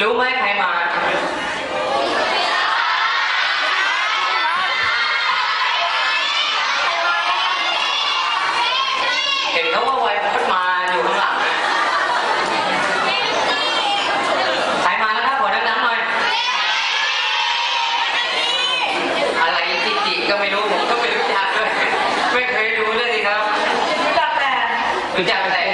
รู้ไหมใครมาเห็นเขาว่าไวพัดมาอยู่ข้างหลัง ใครมาแล้วครับขอดังๆหน่อย อะไรจิจิก็ไม่รู้ ผมก็ไม่รู้จักด้วย ไม่เคยรู้เลยครับ รู้จักแต่รู้จักแต่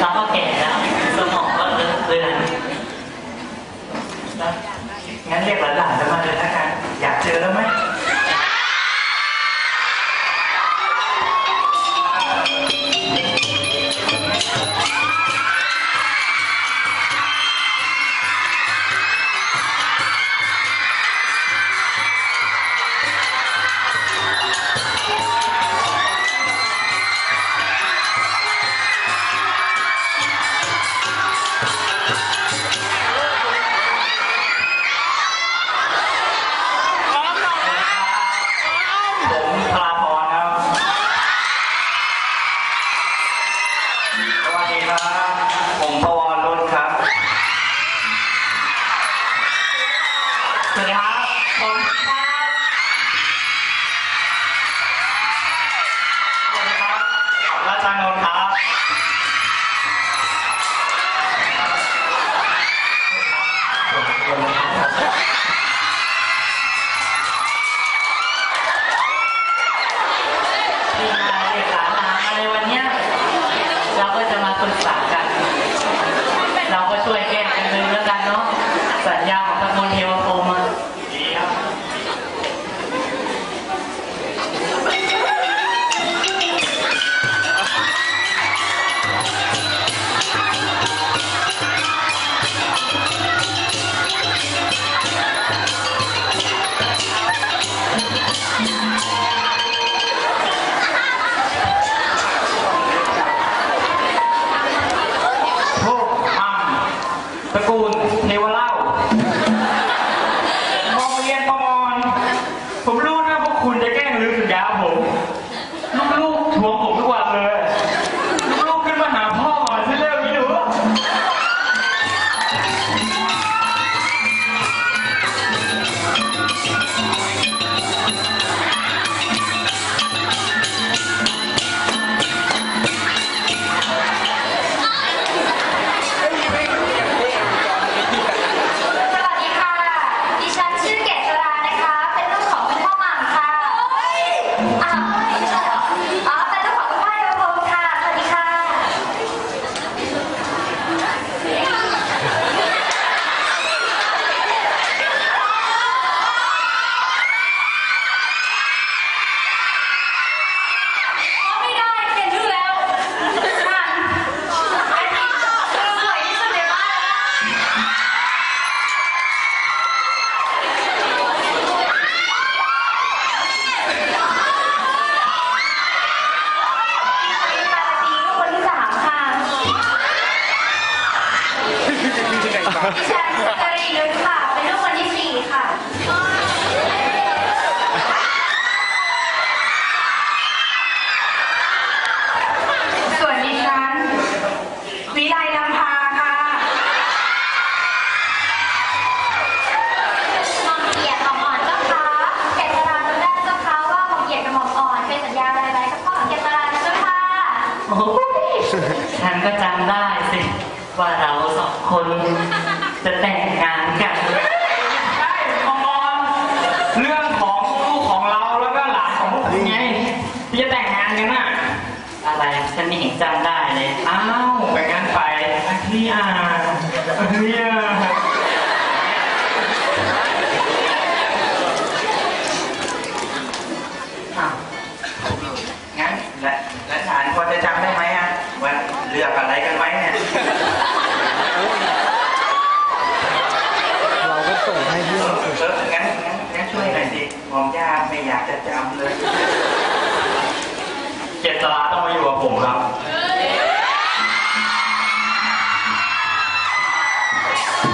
เราก็แก่แล้วสมองก็เริ่เลือนงั้นเรียกหลานๆจะมาเลยนะกันอยากเจอแล้วไหม ฉันก็จำได้สิว่าเราสองคน จะแต่งงานกัน ใช่ประมอนเรื่องของลูกของเราแล้วก็หลานของพวกคุณไงที่จะแต่งงานกันน่ะอะไรฉันไม่เห็นจำได้เลยอ้าวไปงั้นไปที่อ่านเนี่ยอ้าวงั้นและและหลานพอจะจำได้ไหมอะว่าเลือกอะไรกันไว้เนี่ยเราก็ส่งให้เพื่อนเอองั้นงั้นงั้นช่วยหน่อยสิมองยากไม่อยากจะจำเลยเจตลาต้องมาอยู่กับผมครับ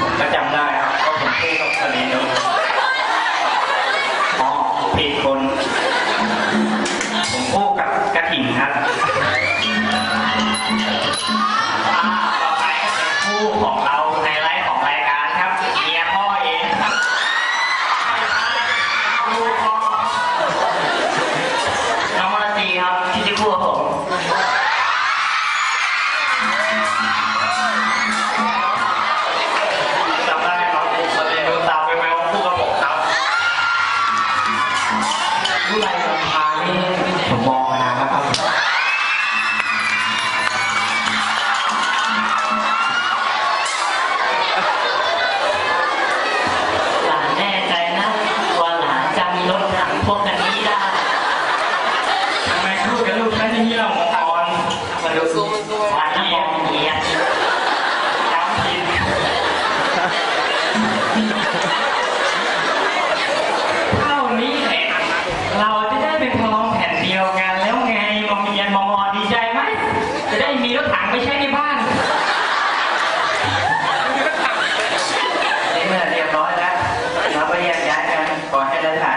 ผมก็จำได้ครับก็ผมคู่กับสลีนแล้วอ๋อผิดคน ผมคู่กับกระถิ่นครับอ่า ต่อไปก็เป็นคู่ของเราในไลฟ์ของรายการครับเมียพ่อเองครับคู่พ่อน้องมาตีครับที่จะคู่กับผมจำได้ครับสลีนดูตามไปไหมว่าคู่กับผมครับผู้ไรลำพานี่ผมมองนา 好，谢谢大家。